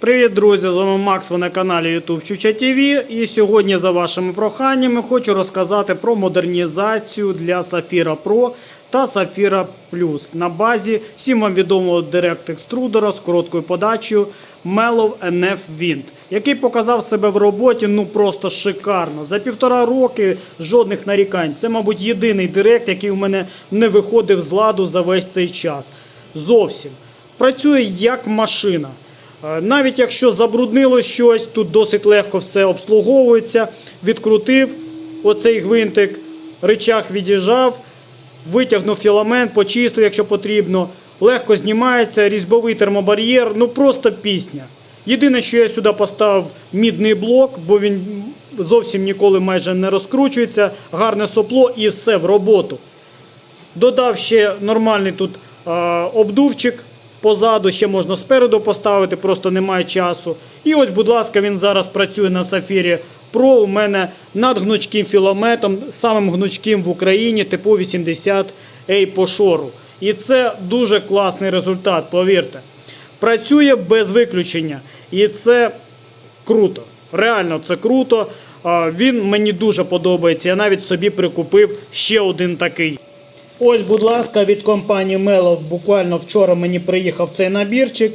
Привіт, друзі! З вами Макс, ви на каналі YouTube Чуча TV. І сьогодні, за вашими проханнями, хочу розказати про модернізацію для Safira Pro та Safira Plus на базі всім вам відомого Direct екструдера з короткою подачею Mellow NF Wind, який показав себе в роботі ну просто шикарно. За півтора роки жодних нарікань. Це, мабуть, єдиний директ, який у мене не виходив з ладу за весь цей час. Зовсім. Працює як машина. Е, Навіть якщо забруднило щось, тут досить легко все обслуговується. Відкрутив оцей гвинтик, рычаг відіжав, витягнув філамент, почистив, якщо потрібно. Легко знімається, різьбовий термобар'єр, ну просто пісня. Єдине, що я сюди поставив мідний блок, бо він зовсім ніколи майже не розкручується, гарне сопло і все в роботу. Додав ще нормальний тут е, обдувчик позаду, ще можна спереду поставити, просто немає часу. І ось, будь ласка, він зараз працює на Safari Pro. У мене над гнучким філаметом, самим гнучким в Україні, типу 80 a по шору. І це дуже класний результат, повірте. Працює без виключення. І це круто. Реально, це круто. Він мені дуже подобається. Я навіть собі прикупив ще один такий. Ось, будь ласка, від компанії Melo буквально вчора мені приїхав цей набірчик.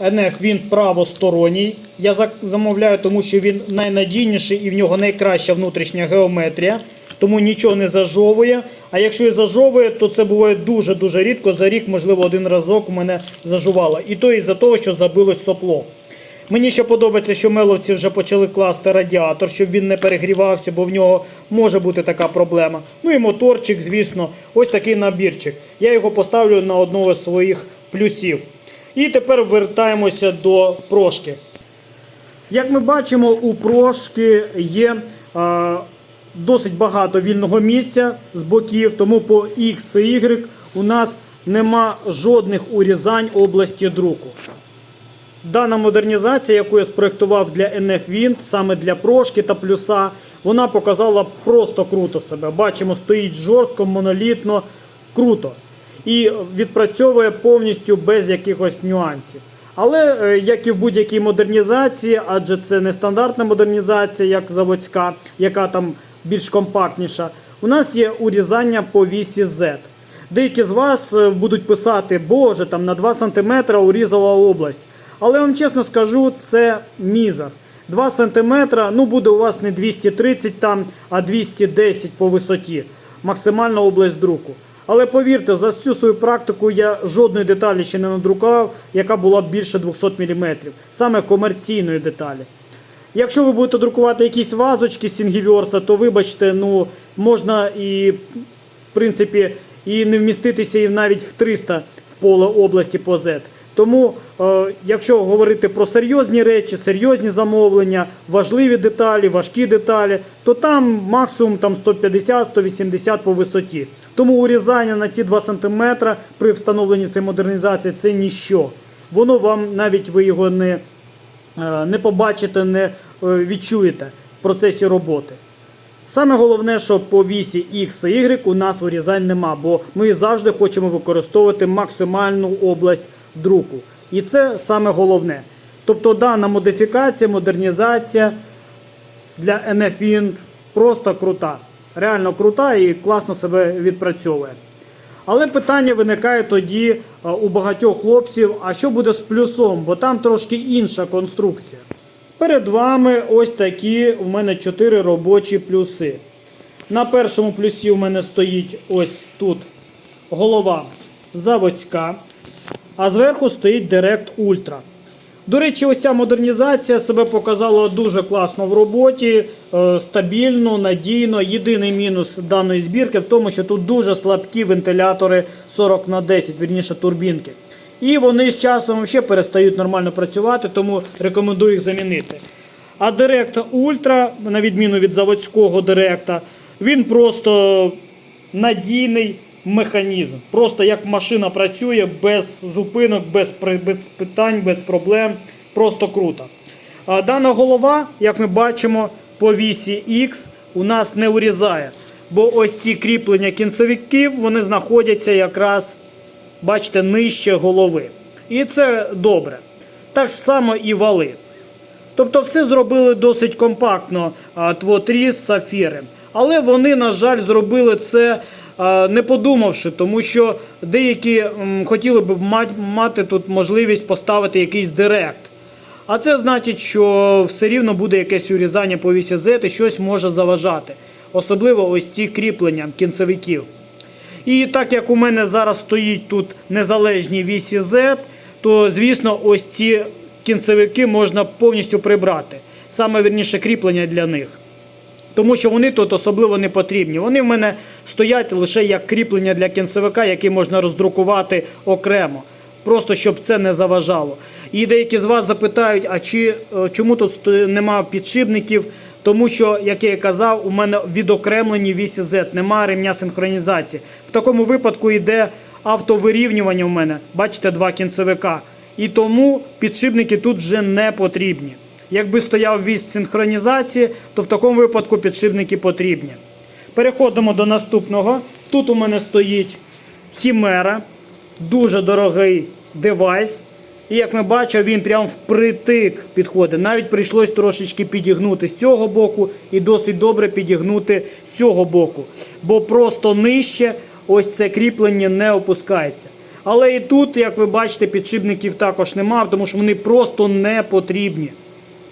NF він правосторонній. Я замовляю, тому що він найнадійніший і в нього найкраща внутрішня геометрія. Тому нічого не зажовує. А якщо і зажовує, то це буває дуже-дуже рідко. За рік, можливо, один разок у мене зажувало. І то із-за того, що забилось сопло. Мені ще подобається, що меловці вже почали класти радіатор, щоб він не перегрівався, бо в нього може бути така проблема. Ну і моторчик, звісно, ось такий набірчик. Я його поставлю на одного з своїх плюсів. І тепер вертаємося до прошки. Як ми бачимо, у прошки є е, досить багато вільного місця з боків, тому по X і Y у нас нема жодних урізань області друку. Дана модернізація, яку я спроектував для NF Wind, саме для прошки та плюса, вона показала просто круто себе. Бачимо, стоїть жорстко, монолітно, круто. І відпрацьовує повністю без якихось нюансів. Але е, як і в будь-якій модернізації, адже це не стандартна модернізація, як заводська, яка там більш компактніша, у нас є урізання по вісі Z. Деякі з вас е, будуть писати, боже, там на 2 см урізала область. Але вам чесно скажу, це мізер. 2 см, ну буде у вас не 230 там, а 210 по висоті. Максимальна область друку. Але повірте, за всю свою практику я жодної деталі ще не надрукував, яка була б більше 200 мм. Саме комерційної деталі. Якщо ви будете друкувати якісь вазочки з Сінгіверса, то вибачте, ну можна і в принципі і не вміститися і навіть в 300 в поле області по Z. Тому, е, якщо говорити про серйозні речі, серйозні замовлення, важливі деталі, важкі деталі, то там максимум там 150-180 по висоті. Тому урізання на ці 2 см при встановленні цієї модернізації це ніщо. Воно вам навіть ви його не, е, не побачите, не е, відчуєте в процесі роботи. Саме головне, що по вісі X і Y у нас урізань нема, бо ми завжди хочемо використовувати максимальну область друку. І це саме головне. Тобто дана модифікація, модернізація для NFIN просто крута. Реально крута і класно себе відпрацьовує. Але питання виникає тоді е, у багатьох хлопців, а що буде з плюсом, бо там трошки інша конструкція. Перед вами ось такі у мене 4 робочі плюси. На першому плюсі у мене стоїть ось тут голова заводська, а зверху стоїть Direct Ultra. До речі, ось ця модернізація себе показала дуже класно в роботі, е, стабільно, надійно. Єдиний мінус даної збірки в тому, що тут дуже слабкі вентилятори 40 на 10, вірніше турбінки. І вони з часом ще перестають нормально працювати, тому рекомендую їх замінити. А Direct Ultra, на відміну від заводського Direct, він просто надійний механізм. Просто як машина працює без зупинок, без, питань, без проблем. Просто круто. Дана голова, як ми бачимо, по вісі X у нас не урізає. Бо ось ці кріплення кінцевиків вони знаходяться якраз, бачите, нижче голови. І це добре. Так само і вали. Тобто все зробили досить компактно а, твотріс сафіри. Але вони, на жаль, зробили це не подумавши, тому що деякі хотіли б мати тут можливість поставити якийсь директ. А це значить, що все рівно буде якесь урізання по вісі Z і щось може заважати. Особливо ось ці кріплення кінцевиків. І так як у мене зараз стоїть тут незалежні вісі Z, то звісно, ось ці кінцевики можна повністю прибрати. Саме вірніше кріплення для них. Тому що вони тут особливо не потрібні. Вони в мене стоять лише як кріплення для кінцевика, який можна роздрукувати окремо. Просто щоб це не заважало. І деякі з вас запитають, а чи е, чому тут нема підшипників? Тому що, як я казав, у мене відокремлені вісі Z, немає ремня синхронізації. В такому випадку йде автовирівнювання у мене. Бачите, два кінцевика. І тому підшипники тут вже не потрібні. Якби стояв вісь синхронізації, то в такому випадку підшипники потрібні. Переходимо до наступного. Тут у мене стоїть Хімера, дуже дорогий девайс. І як ми бачимо, він прям впритик підходить. Навіть прийшлось трошечки підігнути з цього боку і досить добре підігнути з цього боку. Бо просто нижче ось це кріплення не опускається. Але і тут, як ви бачите, підшипників також немає, тому що вони просто не потрібні.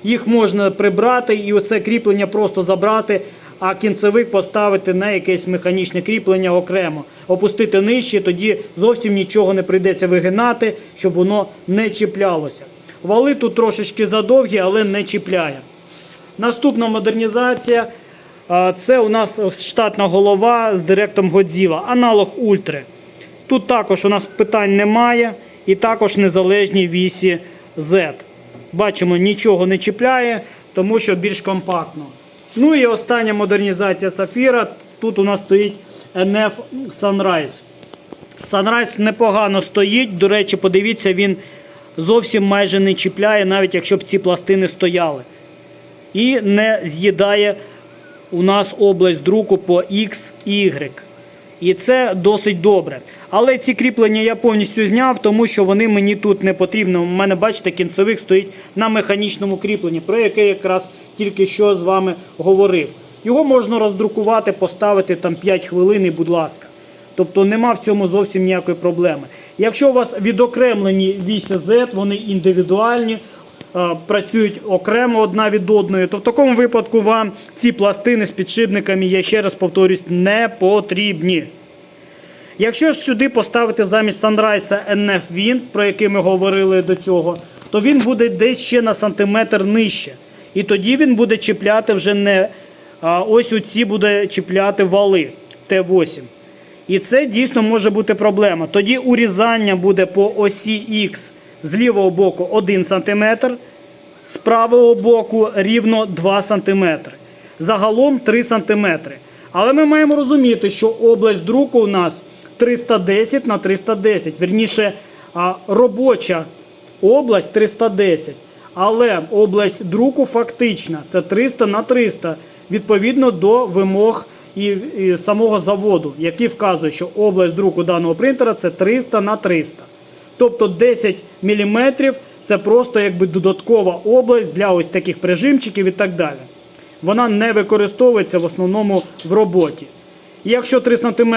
Їх можна прибрати і оце кріплення просто забрати, а кінцевик поставити на якесь механічне кріплення окремо. Опустити нижче, тоді зовсім нічого не прийдеться вигинати, щоб воно не чіплялося. Вали тут трошечки задовгі, але не чіпляє. Наступна модернізація. Це у нас штатна голова з директом Годзіла, аналог Ультри. Тут також у нас питань немає, і також незалежні вісі Z. Бачимо, нічого не чіпляє, тому що більш компактно. Ну і остання модернізація Сафіра. Тут у нас стоїть NF Sunrise. Sunrise непогано стоїть. До речі, подивіться, він зовсім майже не чіпляє, навіть якщо б ці пластини стояли. І не з'їдає у нас область друку по X, Y. І це досить добре. Але ці кріплення я повністю зняв, тому що вони мені тут не потрібні. У мене, бачите, кінцевик стоїть на механічному кріпленні, про яке якраз тільки що з вами говорив. Його можна роздрукувати, поставити там 5 хвилин і будь ласка. Тобто нема в цьому зовсім ніякої проблеми. Якщо у вас відокремлені вісі Z, вони індивідуальні, е, працюють окремо одна від одної, то в такому випадку вам ці пластини з підшипниками, я ще раз повторюсь, не потрібні. Якщо ж сюди поставити замість Sunrise NF Wind, про який ми говорили до цього, то він буде десь ще на сантиметр нижче. І тоді він буде чіпляти вже не а, ось оці буде чіпляти вали Т8. І це дійсно може бути проблема. Тоді урізання буде по осі Х з лівого боку 1 см, з правого боку рівно 2 см. Загалом 3 см. Але ми маємо розуміти, що область друку у нас 310 на 310. Вірніше, робоча область 310. Але область друку фактична це 300 на 300 відповідно до вимог і, і самого заводу, який вказує, що область друку даного принтера це 300 на 300. Тобто 10 мм це просто якби додаткова область для ось таких прижимчиків і так далі. Вона не використовується в основному в роботі. Якщо 3 см,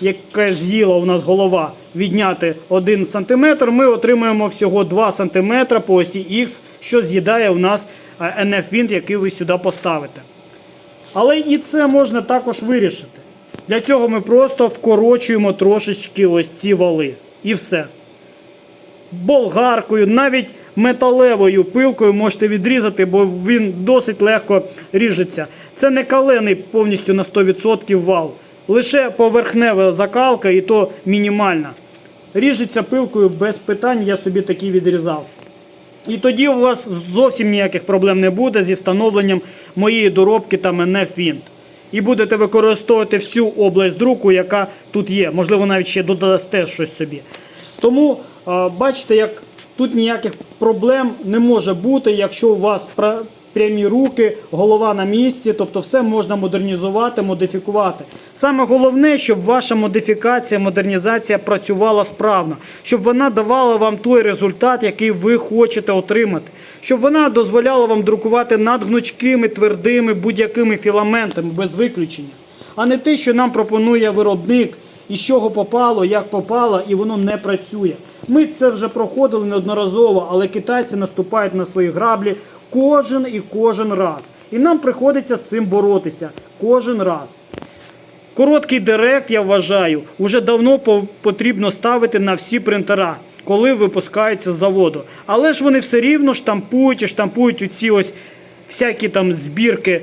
яке з'їла у нас голова, відняти 1 см, ми отримаємо всього 2 см по осі Х, що з'їдає у нас е, NF-вінт, який ви сюди поставите. Але і це можна також вирішити. Для цього ми просто вкорочуємо трошечки ось ці вали. І все. Болгаркою, навіть металевою пилкою можете відрізати, бо він досить легко ріжеться. Це не калений повністю на 100% вал. Лише поверхнева закалка і то мінімальна. Ріжеться пилкою без питань, я собі такі відрізав. І тоді у вас зовсім ніяких проблем не буде зі встановленням моєї доробки там NF Wind. І будете використовувати всю область друку, яка тут є. Можливо, навіть ще додасте щось собі. Тому е, бачите, як тут ніяких проблем не може бути, якщо у вас прямі руки, голова на місці, тобто все можна модернізувати, модифікувати. Саме головне, щоб ваша модифікація, модернізація працювала справно, щоб вона давала вам той результат, який ви хочете отримати, щоб вона дозволяла вам друкувати над гнучкими, твердими, будь-якими філаментами без виключення, а не те, що нам пропонує виробник. І з чого попало, як попало, і воно не працює. Ми це вже проходили неодноразово, але китайці наступають на свої граблі кожен і кожен раз. І нам приходиться з цим боротися кожен раз. Короткий директ, я вважаю, уже давно потрібно ставити на всі принтера, коли випускаються з заводу. Але ж вони все рівно штампують і штампують оці ось всякі там збірки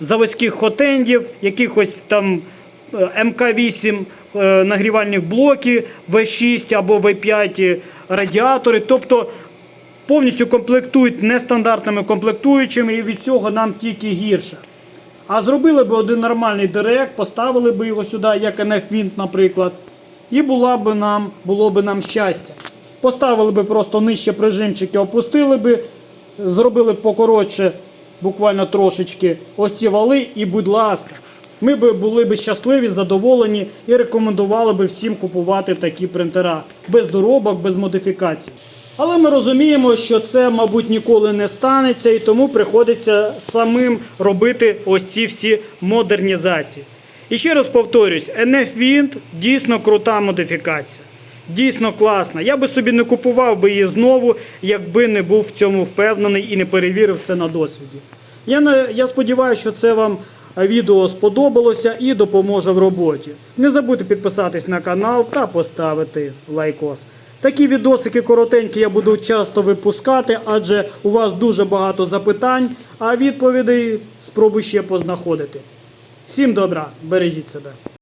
заводських хотендів, якихось там е, МК-8 е, нагрівальних блоків, В6 або В5 радіатори. Тобто повністю комплектують нестандартними комплектуючими, і від цього нам тільки гірше. А зробили б один нормальний директ, поставили б його сюди, як NF-Wind, наприклад, і була б нам, було б нам щастя. Поставили б просто нижче прижимчики, опустили б, зробили б покоротше, буквально трошечки, ось ці вали, і будь ласка, ми б були б щасливі, задоволені і рекомендували б всім купувати такі принтера без доробок, без модифікацій. Але ми розуміємо, що це, мабуть, ніколи не станеться, і тому приходиться самим робити ось ці всі модернізації. І ще раз повторюсь, NF Wind дійсно крута модифікація. Дійсно класна. Я би собі не купував би її знову, якби не був в цьому впевнений і не перевірив це на досвіді. Я, не, я сподіваюся, що це вам е, відео сподобалося і допоможе в роботі. Не забудьте підписатись на канал та поставити лайкос. Такі відосики коротенькі я буду часто випускати, адже у вас дуже багато запитань, а відповідей спробую ще познаходити. Всім добра, бережіть себе.